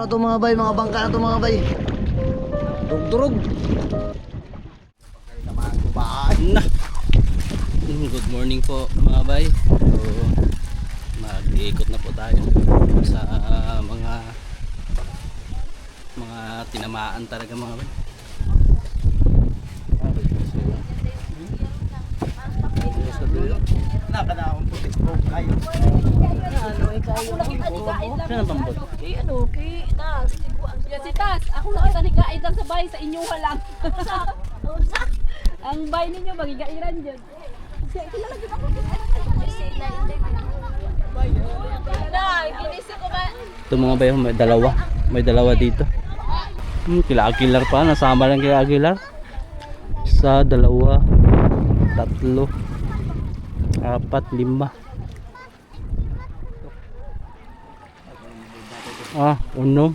na to mga bay, mga bangka na to mga bay. Durug-durug. Na. Good morning po mga bay. So, mag-iikot na po tayo sa mga mga tinamaan talaga mga bay. Nakana akong putik ko kayo. Saan ang tambot? Kay ano, kay Tas. Yan si Tas. Ako lang sa higaid lang sa bahay sa inyo lang. Ang bahay ninyo magigairan dyan. Kilala. Na, ginisip ko? Ito mga bay, may dalawa. May dalawa dito. Hmm, kila Aguilar pa, nasama lang kila Aguilar. Isa, dalawa, tatlo, apat, lima. Ah, uno,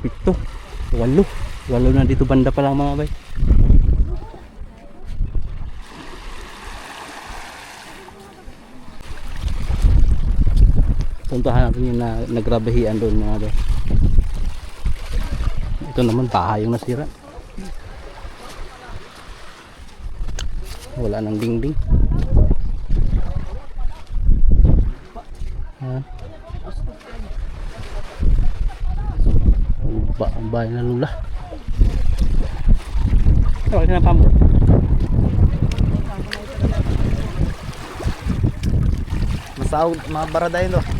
pito, walo. Walo na dito banda pa lang mga bay. Puntahan natin yung na, nagrabahian doon mga bay. Ito naman bahay yung nasira. Wala nang dingding. Ha? Ba ang bahay na lula. Okay na pamo. Masaw, mga baraday no.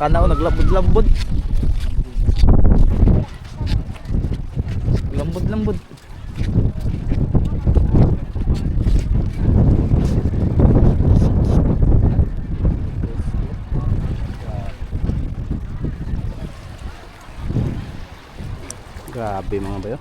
Hala, nakana ko naglambod-lambod. Lambod-lambod. Grabe mga bayo.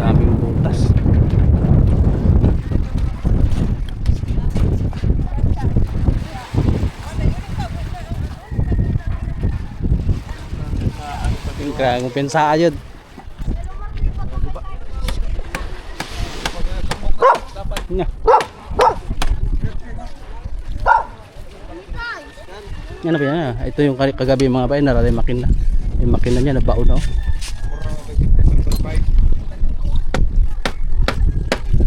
Daming butas. Kaya kung pensa ayod. Nya. Ano ba yan? Ito yung kag- kagabi mga bayan, nararay makina. Yung makina niya nabaon na oh.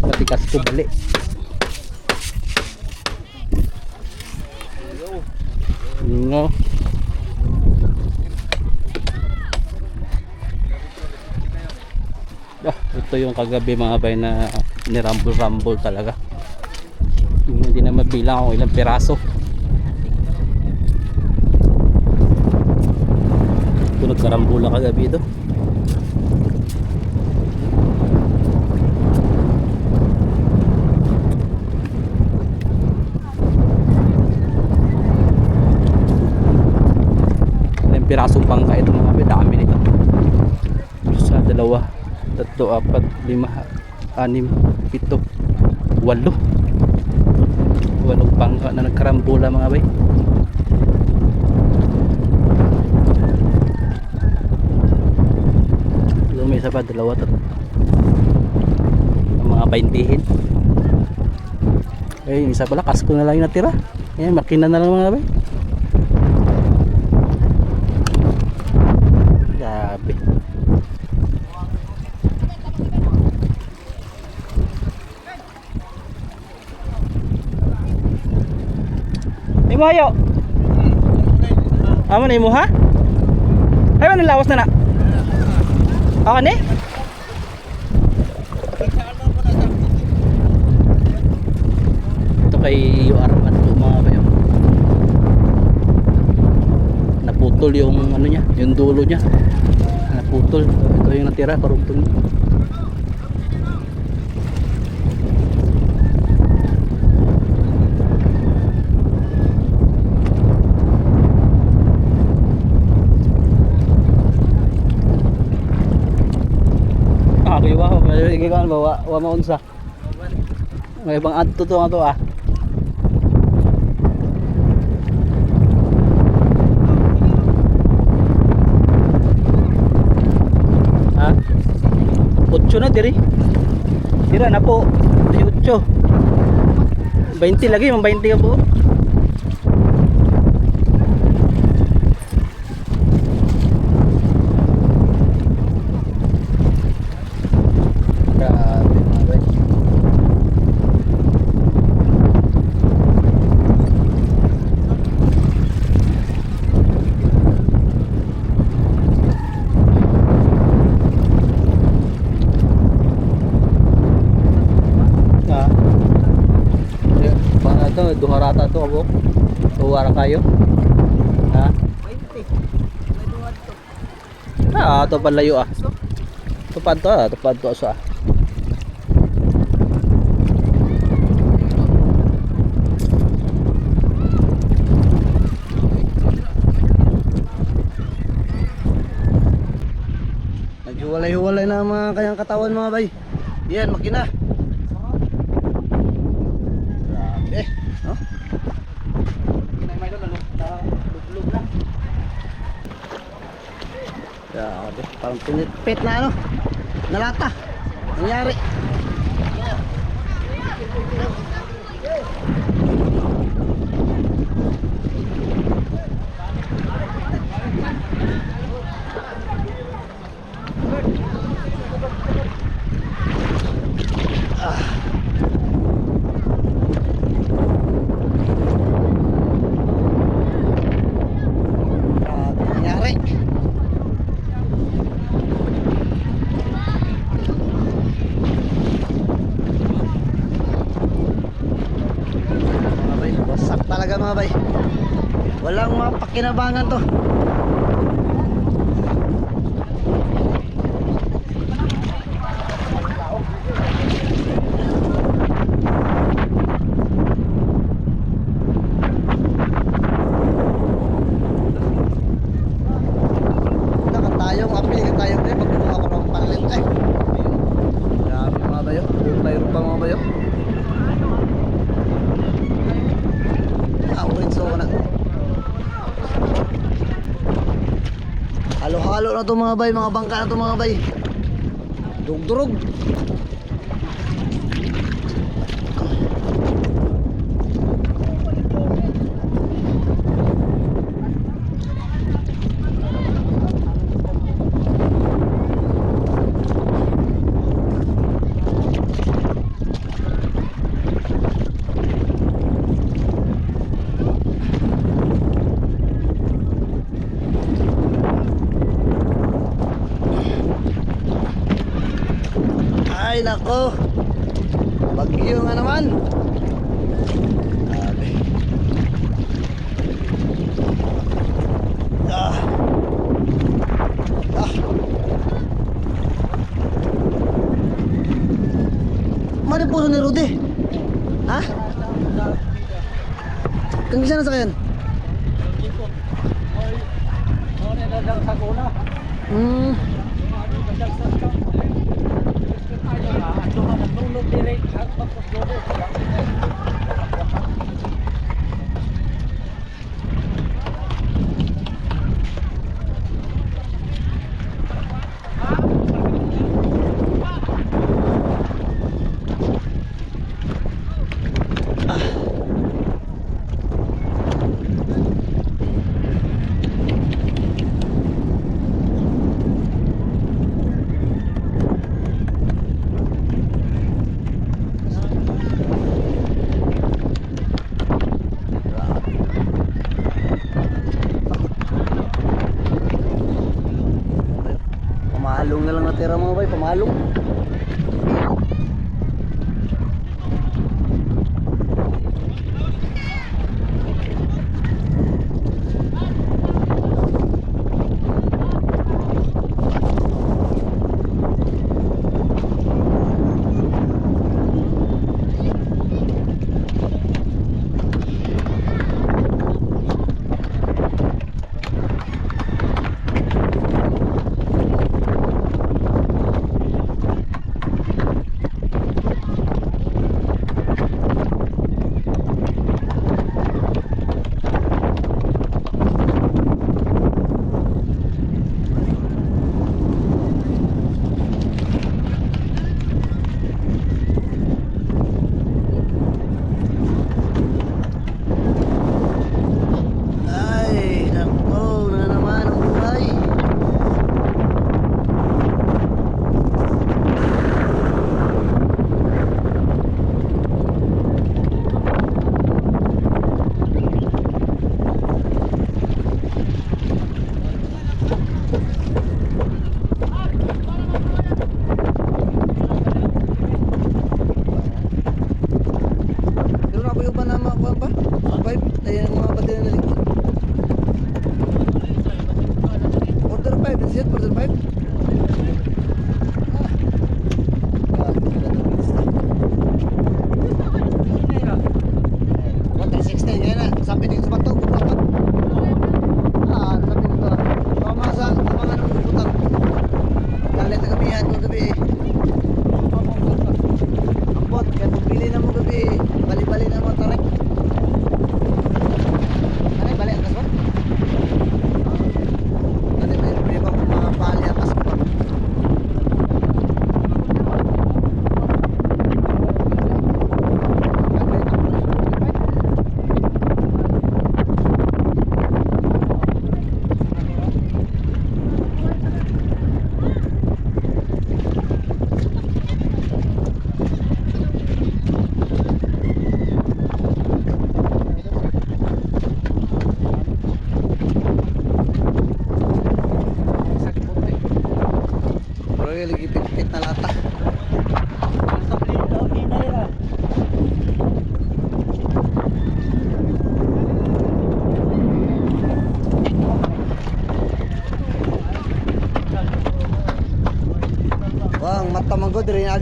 Matikas ko bali. Ngo. Ah, ito yung kagabi mga bay na nirambol-rambol talaga. Hindi na mabilang kung ilang piraso. Ito nagkarambula kagabi ito. Ilang pirasong bangka ito mga bay, dami nito. Isa, dalawa, tatlo, apat, lima, anim, pito, walo. Walong bangka na nagkarambola mga bay. May isa pa, dalawa. Ang mga baintihin. Eh, yung isa pala, kasko na lang yung natira. Eh, makina na lang mga bay. Grabe. Buhayo. Amo na imo ha? Ay man lawas na na. Ako ni? Ito kay UR man to mga kayo. Naputol yung ano niya, yung dulo niya. Naputol. Ito yung natira karugtong. Ah, wa, may gikan ba wa, maunsa. May ibang adto to nga to ah. Ha? Otso na diri. Tira na po. Di otso. 20 lagi, mang 20 ka po. Grabe mga guys. Ah. Yeah, para to, duharata to abo. Tuwara kayo. Ha? Ah, to palayo ah. Tupad to ah, tupad to sa. Naghiwalay-hiwalay na ang mga kanyang katawan mga bay. Yan, makina. Grabe. No? Grabe. Parang pinitpit na ano. Nalata. Nangyari. Grabe nangyari. Mga bay, wasak talaga mga bay. Walang mapakinabangan to. Nakatayong, apil ka tayong din pag kumuha ko ng palit ay. Grabe mga bayo. Mayroon pa mga bayo. Ah, ulit so ko na. Halo-halo na to mga bay, mga bangka na to mga bay. Dugdurog. Ay nako. Bagyo nga naman. Grabe. Ah. Ah. Mari puso ni Rudy. Ha? Kang isa na sa kayan? Hmm. Thank you.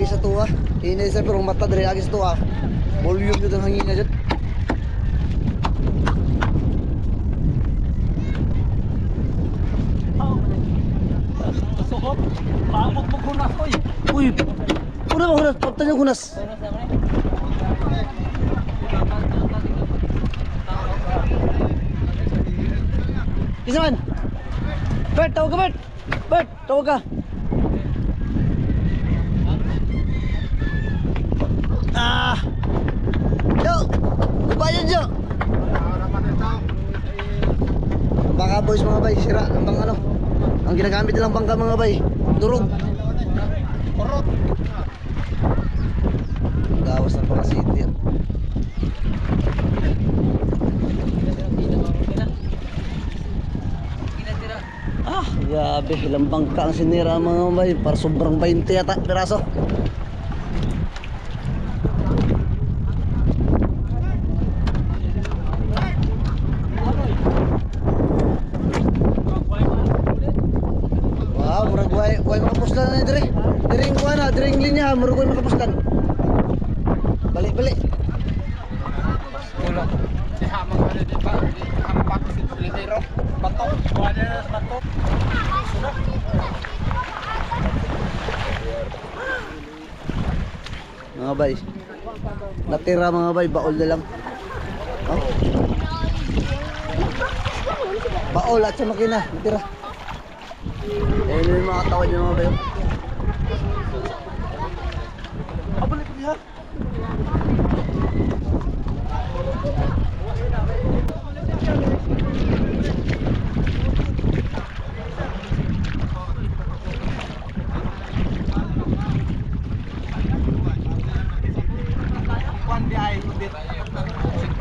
Man ko dire agi sa tuwa. Ini sa pero ang mata dire agi sa tuwa. Volume jud ang hangin na jud. Uy. Una ba hunas? Pagtan yung hunas. Isa man. Bert, tawag ka Bert. Bert, tawag ka. Ah. Yo. Kubayan yo. Baka boys mga bay, sira ang bang ano. Ang ginagamit nilang bangka mga bay, durog. Gawas ng mga city. ah. Ah, grabe, ilang bangka ang sinira mga bay, para sobrang 20 yata piraso. Wow, murag way way makapuslan na dire. Diring kuha na, diring linya, murag way makapuslan. Balik, balik. Ulo. Si Hamang ano di ba? Hampak si Trinero. Bato. Wala na bato. Mga bay. Natira mga bay, baol na lang. Oh. Baol at sa makina, natira. Eh, yun yung mga katawan niya mga bay. Abalik niya. Kwan di ay udit.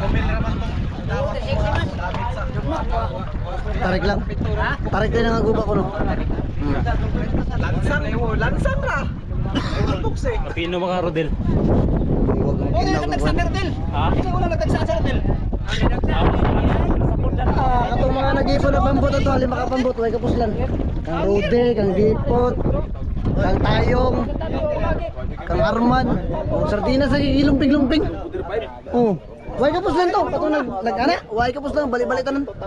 Kumil naman tong dawat mo. Lapit sa Tarik lang. Tarik lang ang guba ko no. Lansang eh, oh, lansang ra. Tuks eh. Pino mga rodel. Oh, kinaw na tagsa Nerdel. Ha? Hindi wala natagsa sa Nerdel. Ah, katong mga nag-ipon na pambot ato, lima ka pambot, way kapuslan. Kang Rode, kang Gipot, kang Tayong, kang Arman, kang Sardinas sa gilumping-lumping. Oh. Way kapuslan to, kato nag nag ana, way kapuslan balik-balik tanan. Pago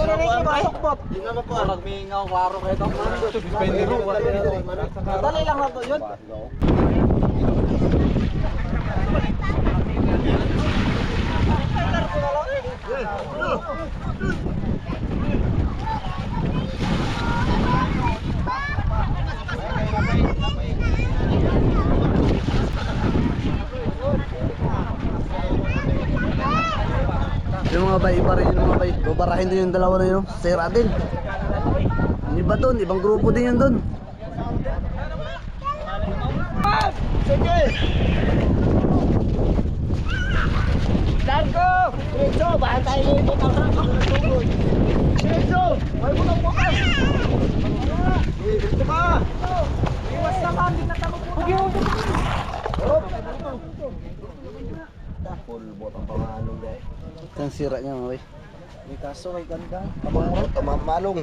na rin yung masokpot. Hindi naman po. Nagmingaw klaro kayo itong Dali lang na to yun. Yung mga bay, iba rin yung mga bay. Babarahin din yung dalawa na yun, sira din. Yung iba doon, ibang grupo din yun doon. Sige! Darko! Diretso! Baka tayo tutang Diretso! May mo nang bukas! Diretso ka! Iwas naman! Di na tamo po! Huwag Ang sira niya mga bay. May kaso kay gandang. Kamalong. Kamamalong.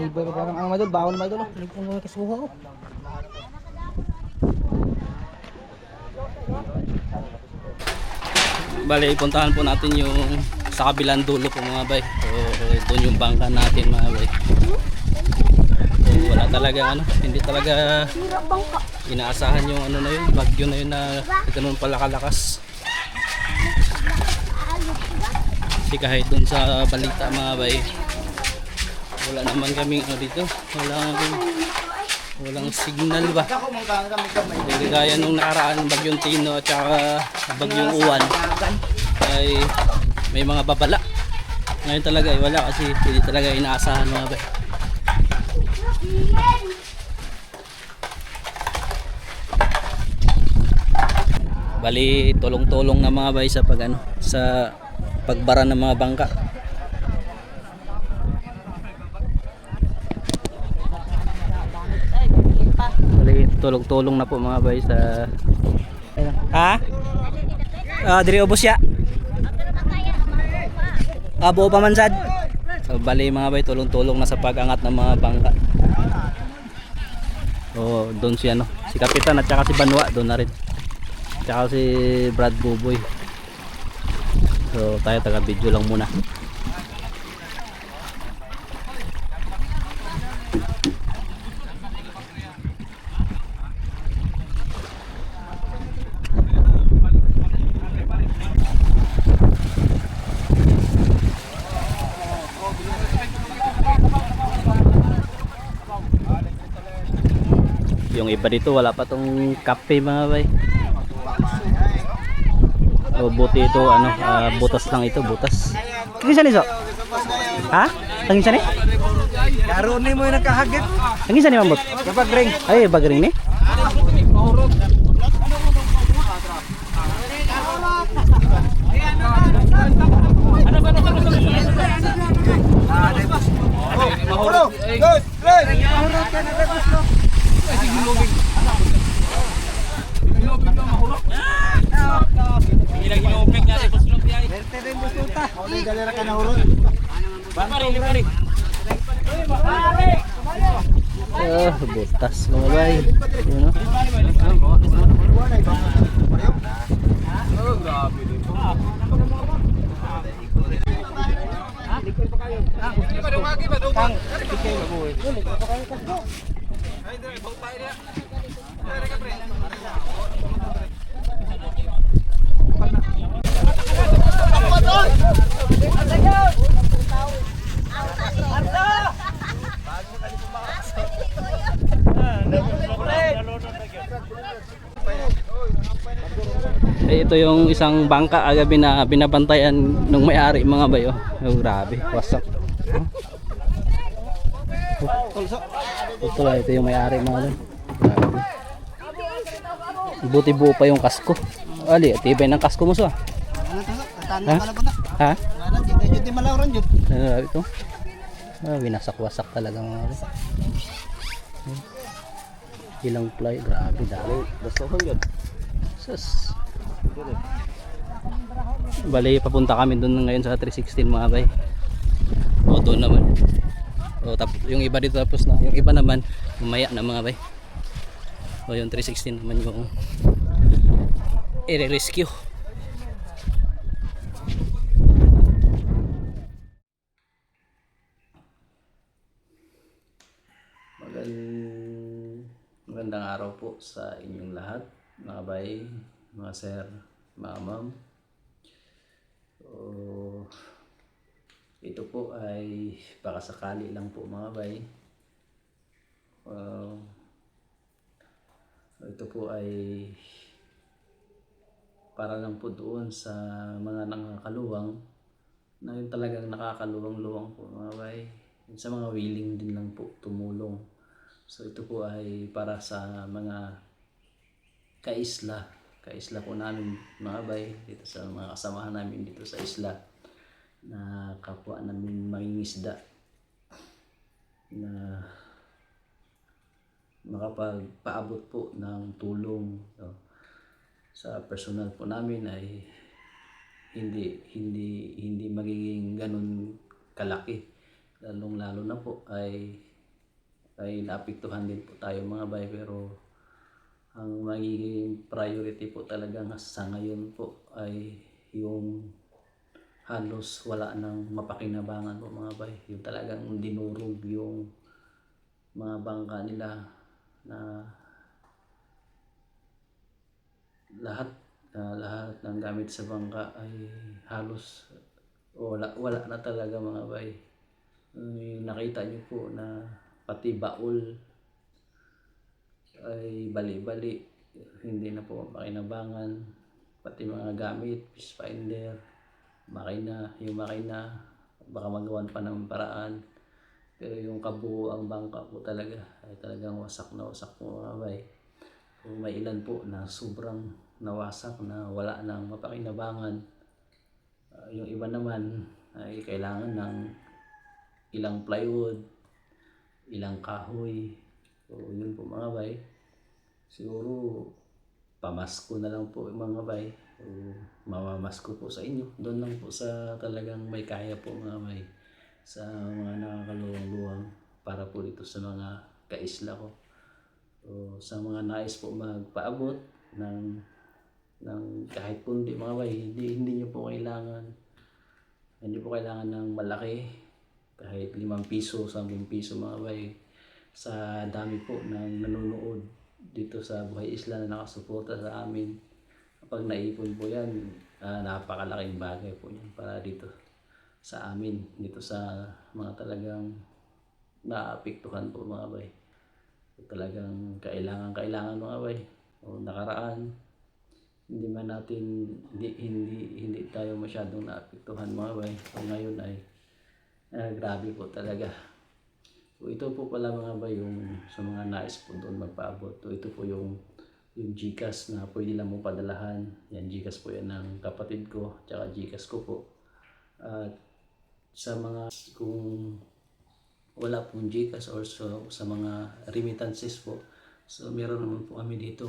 Ibay pa parang ang madol. Bawon madol. Ligpong mga kasuha ko. Bali, puntahan po natin yung sa kabilang dulo po mga bay. So, doon yung bangka natin mga bay. So, wala talaga ano, hindi talaga inaasahan yung ano na yun, bagyo na yun na ganun pala kalakas. Kasi kahit doon sa balita mga bay, wala naman kaming ano dito, walang walang signal ba. Hindi gaya nung nakaraan bagyong Tino at saka bagyong Uwan ay may mga babala. Ngayon talaga ay wala kasi hindi talaga inaasahan mga bay. Bali tulong-tulong na mga bay sa pag ano, sa pagbara ng mga bangka. Tulong-tulong na po mga bay sa Ha? Ah, diri ubos ya. Ah, buo pa man sad. So, bali mga bay, tulong-tulong na sa pag-angat ng mga bangka. So, doon si ano, si Kapitan at saka si Banwa, doon na rin. Tsaka si Brad Buboy. So, tayo taga-video lang muna. Yung iba dito wala pa tong kape mga bay. O buti ito ano, ah, butas lang ito, butas. Kinsa ni so? Ha? Kinsa ni? Karoon ni mo yung nakahagip. Kinsa ni mambot? Kapag ring. Ay, bagring ni. Mahuro. Good. Good. Mahuro ka na rin. Galera ka na hurot. Ah, butas mga bay. Yun, no? Eh, ito yung isang bangka agabi na binabantayan nung may-ari mga bayo. Oh, grabe, wasak. Oh. Ito lang, ito yung may-ari mga bayo. Grabe. Buti buo pa yung kasko. Ali, tibay ng kasko mo so. ah. Ha? Ha? Di malawran jud. Ano ito? Ah, winasak-wasak talaga mga. Hmm. Ilang ply, grabe dami. Basta hanggang. Sus. Bali, papunta kami doon ngayon sa 316 mga bay. O, doon naman. O, tap, yung iba dito tapos na. Yung iba naman, mamaya na mga bay. O, yung 316 naman yung i-rescue. Po sa inyong lahat, mga bay, mga sir, mga ma'am. So, ito po ay pakasakali lang po mga bay. Uh, ito po ay para lang po doon sa mga nakakaluwang na yung talagang nakakaluwang-luwang po mga bay. Sa mga willing din lang po tumulong. So ito po ay para sa mga kaisla. Kaisla po namin mga bay dito sa mga kasamahan namin dito sa isla na kapwa namin mangingisda na makapagpaabot po ng tulong no, sa personal po namin ay hindi hindi hindi magiging ganun kalaki lalong lalo na po ay ay naapektuhan din po tayo mga bay pero ang magiging priority po talaga sa ngayon po ay yung halos wala nang mapakinabangan po mga bay. Yung talagang dinurog yung mga bangka nila na lahat ah, lahat ng gamit sa bangka ay halos wala wala na talaga mga bay. Yung nakita niyo po na pati baul ay bali-bali hindi na po makinabangan. Pati mga gamit fish finder makina yung makina baka magawan pa ng paraan. Pero yung kabuo ang bangka po talaga ay talagang wasak na wasak po mga kung may ilan po na sobrang nawasak na wala nang mapakinabangan Ah, yung iba naman ay kailangan ng ilang plywood ilang kahoy. So, yun po mga bay. Siguro, pamasko na lang po mga bay. So, mamamasko po sa inyo. Doon lang po sa talagang may kaya po mga bay. Sa mga nakakaluwang-luwang para po dito sa mga kaisla ko. So, sa mga nais po magpaabot ng ng kahit kundi mga bay, hindi, hindi nyo po kailangan hindi po kailangan ng malaki kahit 5 piso, 10 piso mga bay sa dami po ng nanonood dito sa Buhay Isla na nakasuporta sa amin. Kapag naipon po yan ah, napakalaking bagay po yan para dito sa amin dito sa mga talagang naapektuhan po mga bay. Talagang kailangan kailangan mga bay. O nakaraan hindi man natin hindi hindi hindi tayo masyadong naapektuhan mga bay. So, ngayon ay Ah, grabe po talaga. So, ito po pala mga ba yung sa mga nais po doon magpaabot. So, ito po yung yung Gcash na pwede lang mo padalahan. Yan Gcash po yan ng kapatid ko, tsaka Gcash ko po. At sa mga kung wala pong Gcash or so, sa mga remittances po. So meron naman po kami dito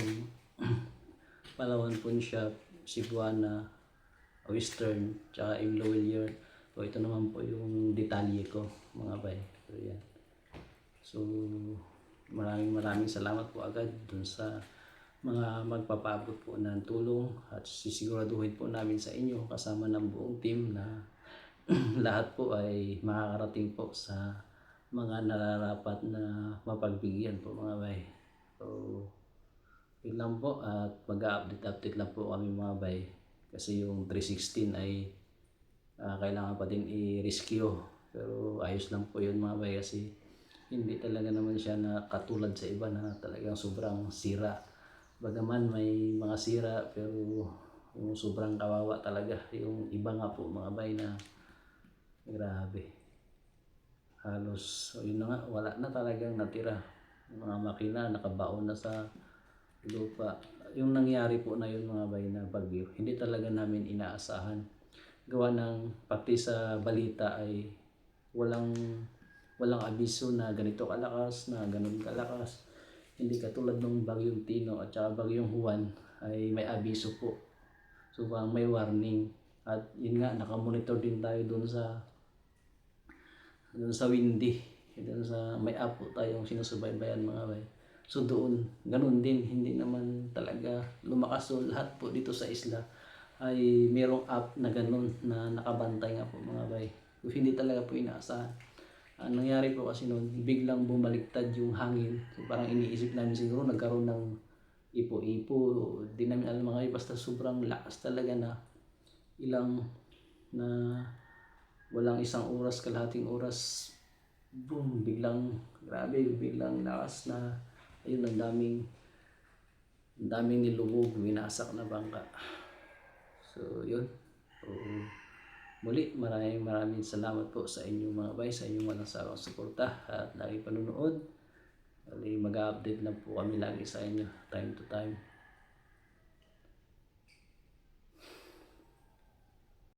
Palawan Pawn Shop, Cebuana, Western, tsaka yung Lowell So ito naman po yung detalye ko mga bay. So yan. So maraming maraming salamat po agad dun sa mga magpapabot po ng tulong at sisiguraduhin po namin sa inyo kasama ng buong team na lahat po ay makakarating po sa mga nararapat na mapagbigyan po mga bay. So, yun lang po at mag-update update lang po kami mga bay kasi yung 316 ay ah, kailangan pa din i-rescue. Pero ayos lang po yun mga bay kasi hindi talaga naman siya na katulad sa iba na talagang sobrang sira. Bagaman may mga sira pero yung sobrang kawawa talaga. Yung iba nga po mga bay na grabe. Halos yun na nga wala na talagang natira. Yung mga makina nakabaon na sa lupa. Yung nangyari po na yun mga bay na bagyo hindi talaga namin inaasahan gawa ng pati sa balita ay walang walang abiso na ganito kalakas, na ganun kalakas. Hindi katulad ng bagyong Tino at saka bagyong Juan ay may abiso po. So may warning. At yun nga, nakamonitor din tayo doon sa doon sa windy. Doon sa may app po tayong sinusubaybayan mga bay. So doon, ganun din, hindi naman talaga lumakas. So lahat po dito sa isla ay merong app na ganun na nakabantay nga po mga bay. Kung hindi talaga po inaasahan. Ang nangyari po kasi noon, biglang bumaliktad yung hangin. So parang iniisip namin siguro nagkaroon ng ipo-ipo. Di namin alam mga bay, basta sobrang lakas talaga na ilang na walang isang oras, kalahating oras, boom, biglang, grabe, biglang lakas na, ayun, ang daming, ang daming nilubog, winasak na bangka. So, yun. So, muli, maraming maraming salamat po sa inyong mga bay, sa inyong walang sawang suporta at lagi panunood. Bali, mag-update lang po kami lagi sa inyo, time to time.